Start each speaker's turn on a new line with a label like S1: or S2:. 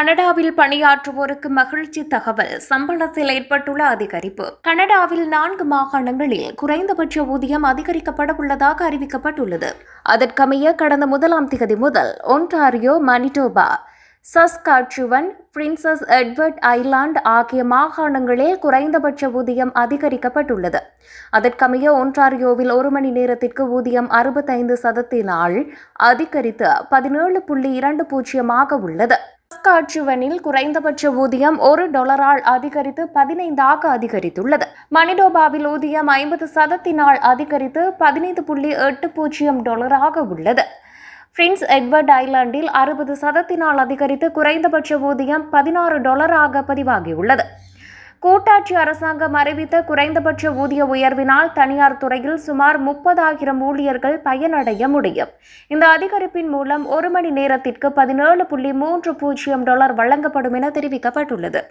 S1: கனடாவில் பணியாற்றுவோருக்கு மகிழ்ச்சி தகவல் சம்பளத்தில் ஏற்பட்டுள்ள அதிகரிப்பு. கனடாவில் நான்கு மாகாணங்களில் குறைந்தபட்ச ஊதியம் அதிகரிக்கப்பட உள்ளதாக அறிவிக்கப்பட்டுள்ளது. அதற்கமைய கடந்த முதலாம் திகதி முதல் Ontario Manitoba Saskatchewan Prince Edward Island ஆகிய மாகாணங்களில் குறைந்தபட்ச ஊதியம் அதிகரிக்கப்பட்டுள்ளது. அதற்கமைய ஒன்டாரியோவில் ஒரு மணி நேரத்திற்கு ஊதியம் அறுபத்தைந்து சதத்தினால் அதிகரித்து பதினேழு புள்ளி இரண்டு பூஜ்ஜியமாக உள்ளது. சஸ்காட்சுவனில் குறைந்தபட்ச ஊதியம் ஒரு டாலரால் அதிகரித்து பதினைந்தாக அதிகரித்துள்ளது. மனிடோபாவில் ஊதியம் ஐம்பது சதத்தினால் அதிகரித்து பதினைந்து புள்ளி எட்டு பூஜ்ஜியம் டாலராக உள்ளது. பிரின்ஸ் எட்வர்ட் ஐலாண்டில் அறுபது சதத்தினால் அதிகரித்து குறைந்தபட்ச ஊதியம் பதினாறு டாலராக பதிவாகியுள்ளது. கூட்டாட்சி அரசாங்கம் அறிவித்த குறைந்தபட்ச ஊதிய உயர்வினால் தனியார் துறையில் சுமார் முப்பதாயிரம் ஊழியர்கள் பயனடைய முடியும். இந்த அதிகரிப்பின் மூலம் ஒரு மணி நேரத்திற்கு பதினேழு புள்ளி மூன்று பூஜ்ஜியம் டாலர் வழங்கப்படும் என தெரிவிக்கப்பட்டுள்ளது.